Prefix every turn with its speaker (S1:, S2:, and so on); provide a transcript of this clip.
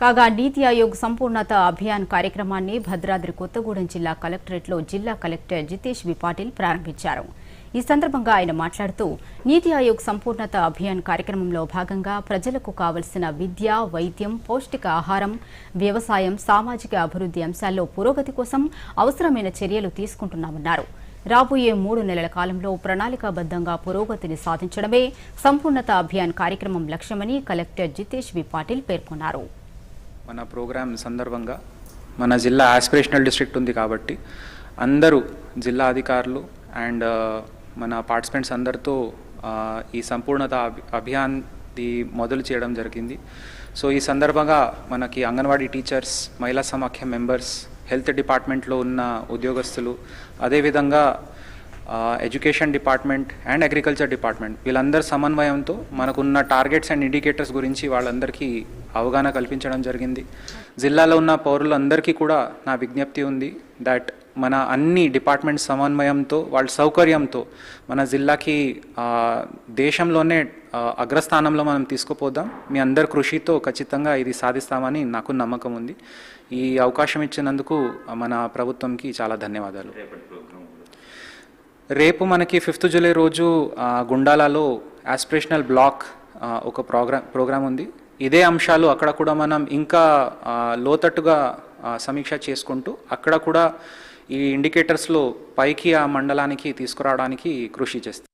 S1: కాగా నీతి ఆయోగ్ సంపూర్ణత అభియాన్ కార్యక్రమాన్ని భద్రాద్రి కొత్తగూడెం జిల్లా కలెక్టరేట్లో జిల్లా కలెక్టర్ జితేష్ వి పాటిల్ ప్రారంభించారు. ఈ సందర్భంగా ఆయన మాట్లాడుతూ నీతి ఆయోగ్ సంపూర్ణత అభియాన్ కార్యక్రమంలో భాగంగా ప్రజలకు కావలసిన విద్య వైద్యం పౌష్టిక ఆహారం వ్యవసాయం సామాజిక అభివృద్ధి అంశాల్లో పురోగతి కోసం అవసరమైన చర్యలు తీసుకుంటున్నామన్నారు. రాబోయే మూడు నెలల కాలంలో ప్రణాళికాబద్దంగా పురోగతిని సాధించడమే సంపూర్ణత అభియాన్ కార్యక్రమం లక్ష్యమని కలెక్టర్ జితేష్ వి పాటిల్ పేర్కొన్నారు.
S2: మన ప్రోగ్రాం సందర్భంగా మన జిల్లా ఆస్పిరేషనల్ డిస్ట్రిక్ట్ ఉంది కాబట్టి అందరూ జిల్లా అధికారులు అండ్ మన పార్టిసిపెంట్స్ అందరితో ఈ సంపూర్ణత అభి అభియాన్ది మొదలు చేయడం జరిగింది. సో ఈ సందర్భంగా మనకి అంగన్వాడీ టీచర్స్ మహిళా సమాఖ్య మెంబర్స్ హెల్త్ డిపార్ట్మెంట్లో ఉన్న ఉద్యోగస్తులు అదేవిధంగా education department and agriculture department వీళ్ళందరి సమన్వయంతో మనకున్న టార్గెట్స్ అండ్ ఇండికేటర్స్ గురించి వాళ్ళందరికీ అవగాహన కల్పించడం జరిగింది. జిల్లాలో ఉన్న పౌరులందరికీ కూడా నా విజ్ఞప్తి ఉంది దట్ మన అన్ని డిపార్ట్మెంట్ సమన్వయంతో వాళ్ళ సౌకర్యంతో మన జిల్లాకి దేశంలోనే అగ్రస్థానంలో మనం తీసుకుపోదాం. మీ అందరి కృషితో ఖచ్చితంగా ఇది సాధిస్తామని నాకు నమ్మకం ఉంది. ఈ అవకాశం ఇచ్చినందుకు మన ప్రభుత్వంకి చాలా ధన్యవాదాలు. రేపు మనకి ఫిఫ్త్ జూలై రోజు గుండాలలో ఆస్పిరేషనల్ బ్లాక్ ఒక ప్రోగ్రామ్ ప్రోగ్రామ్ ఉంది. ఇదే అంశాలు అక్కడ కూడా మనం ఇంకా లోతట్టుగా సమీక్ష చేసుకుంటూ అక్కడ కూడా ఈ ఇండికేటర్స్లో పైకి ఆ మండలానికి తీసుకురావడానికి కృషి చేస్తాం.